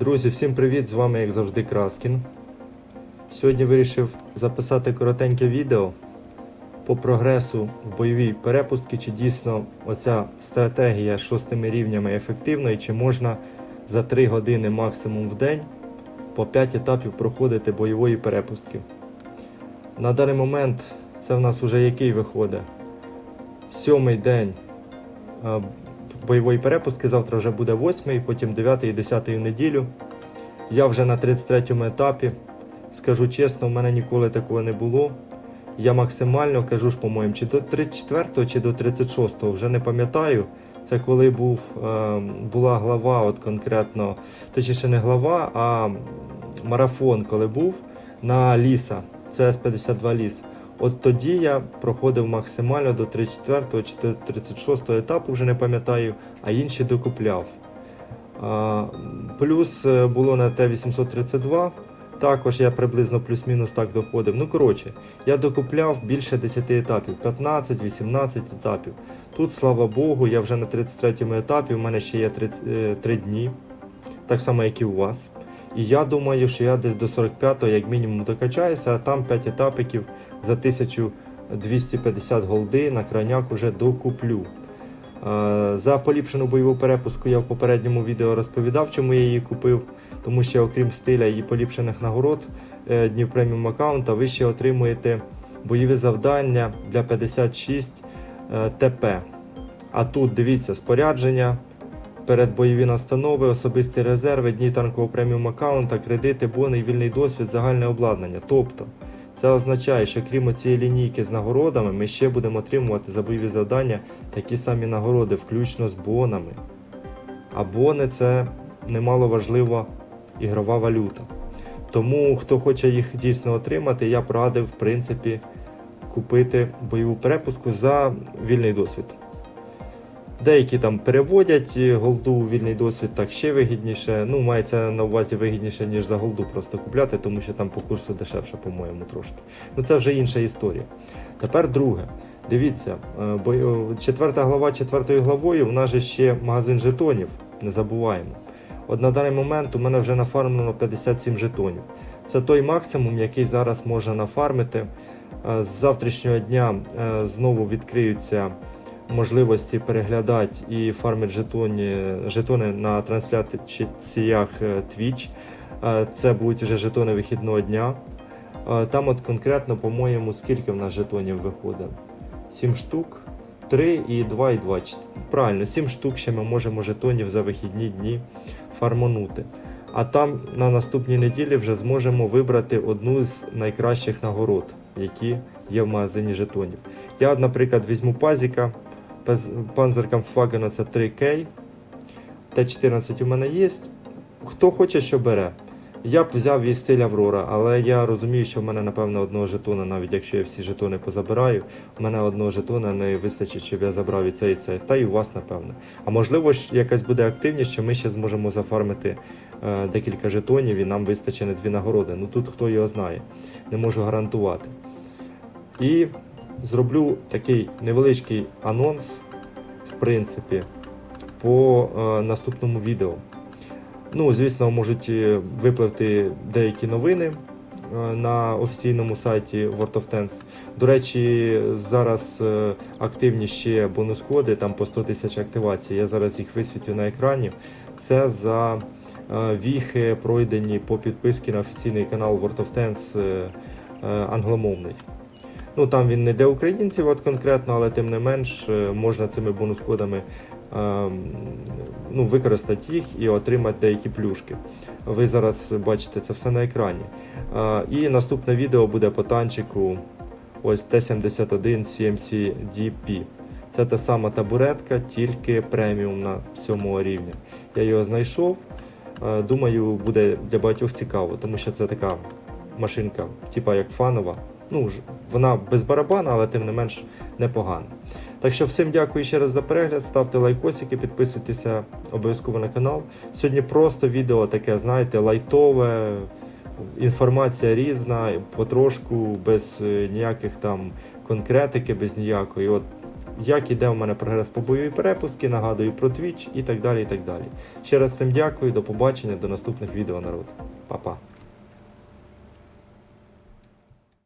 Друзі, всім привіт! З вами, як завжди, Краскін. Сьогодні вирішив записати коротеньке відео по прогресу в бойовій перепустці, чи дійсно оця стратегія з шостими рівнями ефективна і чи можна за 3 години максимум в день по 5 етапів проходити бойової перепустки. На даний момент це в нас вже який виходить? Сьомий день е, бойової перепустки, завтра вже буде восьмий, потім 9 і 10 в неділю. Я вже на 33 етапі. Скажу чесно, в мене ніколи такого не було. Я максимально кажу ж, по-моєму, чи до 34 чи до 36 вже не пам'ятаю. Це коли був, е, була глава, от конкретно, точніше не глава, а марафон, коли був на ліса. Це С-52 ліс. От тоді я проходив максимально до 34 чи до 36 етапу, вже не пам'ятаю, а інші докупляв. Плюс е, було на Т-832, також я приблизно плюс-мінус так доходив. Ну, коротше, я докупляв більше 10 етапів, 15-18 етапів. Тут, слава Богу, я вже на 33 етапі, у мене ще є 30, 3 дні, так само, як і у вас. І я думаю, що я десь до 45-го, як мінімум, докачаюся, а там 5 етапиків за 1250 голди на крайняк уже докуплю. Е, За поліпшену бойову перепуску я в попередньому відео розповідав, чому я її купив, тому що окрім стиля і поліпшених нагород е, днів преміум аккаунта, ви ще отримуєте бойові завдання для 56 е, ТП. А тут дивіться спорядження, передбойові настанови, особисті резерви, дні танкового преміум аккаунта, кредити, бони, вільний досвід, загальне обладнання. Тобто, це означає, що крім цієї лінійки з нагородами, ми ще будемо отримувати за бойові завдання такі самі нагороди, включно з бонами. А бони це немало важлива ігрова валюта. Тому, хто хоче їх дійсно отримати, я б радив, в принципі, купити бойову перепуску за вільний досвід. Деякі там переводять е, голду у вільний досвід так ще вигідніше. Ну, мається на увазі вигідніше, ніж за голду просто купляти, тому що там по курсу дешевше, по-моєму, трошки. Ну це вже інша історія. Тепер друге. Дивіться, е, бо- четверта глава четвертою главою в нас же ще магазин жетонів, не забуваємо. От на даний момент у мене вже нафармлено 57 жетонів. Це той максимум, який зараз можна нафармити. Е, З завтрашнього дня е, знову відкриються можливості переглядати і фармити жетоні, жетони на трансляціях е, Twitch. Е, Це будуть вже жетони вихідного дня. Е, Там от конкретно, по-моєму, скільки в нас жетонів виходить? 7 штук, 3 і 2 і 2. Правильно, 7 штук ще ми можемо жетонів за вихідні дні фарманути. А там на наступній неділі вже зможемо вибрати одну з найкращих нагород, які є в магазині жетонів. Я, наприклад, візьму пазіка, Панзеркамфагена це 3К, Т-14 у мене є. Хто хоче, що бере. Я б взяв і стиль Аврора, але я розумію, що в мене, напевно, одного жетона, навіть якщо я всі жетони позабираю, в мене одного жетона не вистачить, щоб я забрав і це, і це. Та і у вас, напевно. А можливо, ж якась буде активність, що ми ще зможемо зафармити е, декілька жетонів і нам вистачить на дві нагороди. Ну тут хто його знає, не можу гарантувати. І зроблю такий невеличкий анонс, в принципі, по е, наступному відео. Ну, звісно, можуть е, випливти деякі новини е, на офіційному сайті World of Tanks. До речі, зараз активні ще бонус-коди, там по 100 тисяч активацій. Я зараз їх висвітлю на екрані. Це за віхи, пройдені по підписці на офіційний канал World of Tanks англомовний. Ну там він не для українців, от конкретно, але тим не менш е, можна цими бонус-кодами ем, ну, використати їх і отримати деякі плюшки. Ви зараз бачите це все на екрані. Е, І наступне відео буде по танчику ось Т-71 CMC DP. Це та сама табуретка, тільки преміум на 7 рівня. Я його знайшов. Е, Думаю, буде для багатьох цікаво, тому що це така машинка, типа як фанова. Ну, вона без барабана, але тим не менш непогана. Так що всім дякую ще раз за перегляд. Ставте лайкосики, підписуйтеся обов'язково на канал. Сьогодні просто відео таке, знаєте, лайтове, інформація різна, потрошку, без е, ніяких там конкретики, без ніякої. От як іде у мене прогрес по бойовій перепустці, нагадую про Twitch і так далі. і так далі. Ще раз всім дякую, до побачення, до наступних відео, народ. Па-па.